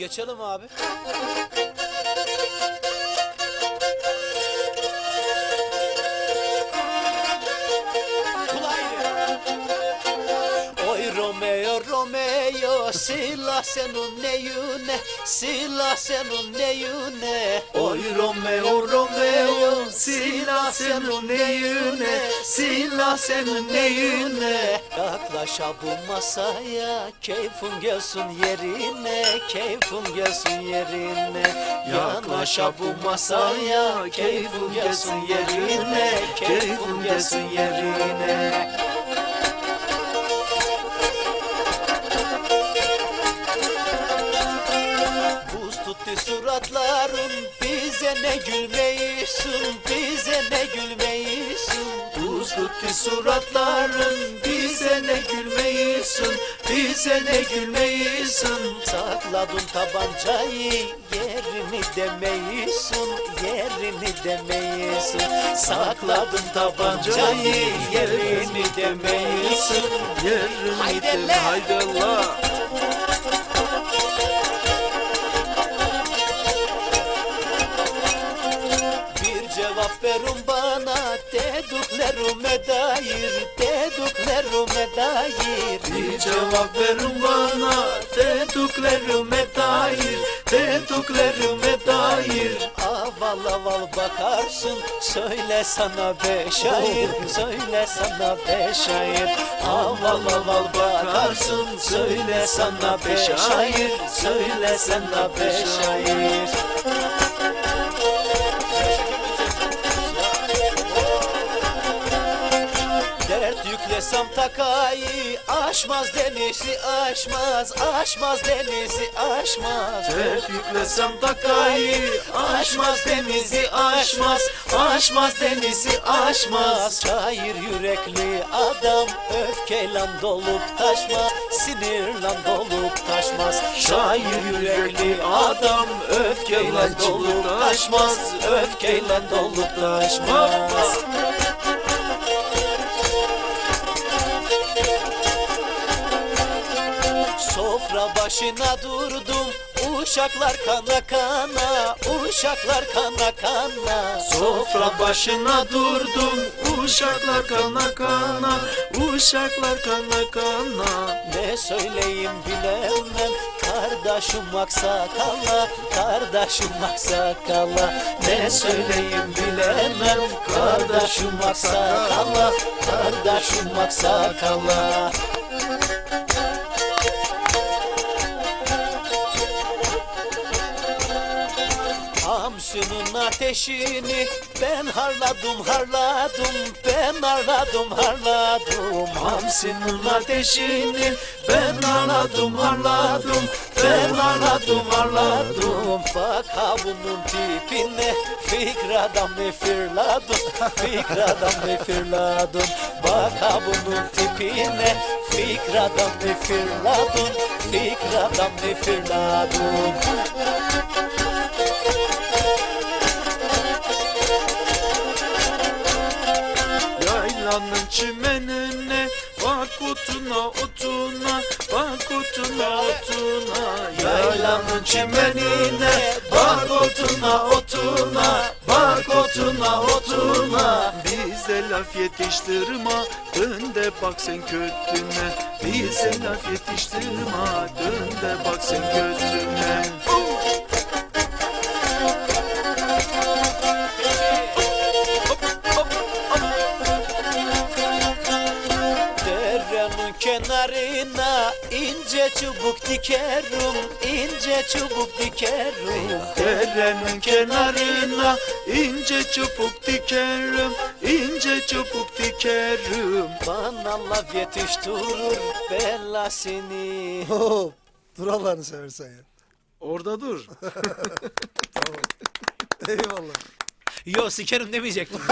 Geçelim abi. Romeo silah senin neyine silah senin neyine Oy Romeo Romeo silah senin neyine silah senin neyine Yaklaşa bu masaya keyfin gelsin yerine keyfin gelsin yerine. Yaklaşa bu masaya keyfin gelsin yerine keyfin gelsin yerine Tuttu suratların bize ne gülmeyisin bize ne gülmeyisin Buz tuttu suratların bize ne gülmeyisin bize ne gülmeyisin Sakladın tabancayı yerini demeyisin yerini demeyisin Sakladın tabancayı yerini demeyisin Yerini Haydi dem lan. haydi Allah. Cevap verin bana dediklerime dair dediklerime dair? Bir cevap verin bana dediklerime dair dediklerime dair? Aval aval bakarsın söyle sana be şair söyle sana be şair. Aval aval bakarsın söyle sana be şair söyle sana be şair Dert yüklesem takayı aşmaz denizi aşmaz aşmaz denizi aşmaz. Dert yüklesem takayı Aşmaz denizi aşmaz Aşmaz denizi aşmaz. Şair yürekli adam Öfkeyle dolup taşma Sinirle dolup taşmaz. Şair yürekli adam Öfkeyle dolup taşmaz Öfkeyle dolup taşmaz Sofra başına durdum Uşaklar kana kana Uşaklar kana kana. Sofra başına durdum Uşaklar kana kana Uşaklar kana kana. Ne söyleyeyim bilemem Kardeşim aksakala Kardeşim aksakala Ne söyleyeyim bilemem Kardeşim aksakala Kardeşim aksakala Hamsının ateşini ben harladım harladım ben harladım harladım. Hamsinin ateşini ben harladım harladım Ben harladım harladım. Bak ha bunun tipine fikradan mı fırladım Fikradan mı fırladım. Bak ha bunun tipine fikradan mı fırladım Fikradan mı çimenine Bak otuna otuna Bak otuna. Otuna Yaylanın çimenine Bak otuna otuna Bak otuna otuna. Bize laf yetiştirme Dön de bak sen kötüne. Bize laf yetiştirme Dön de bak sen kötüne kenarına ince çubuk dikerim ince çubuk dikerim Derenin kenarına ince çubuk dikerim, ince çubuk dikerim. Bana laf yetiştirir belasını Hop. Dur Allah'ını seversen ya. Orada dur. Eyvallah. Yo sikerim demeyecektim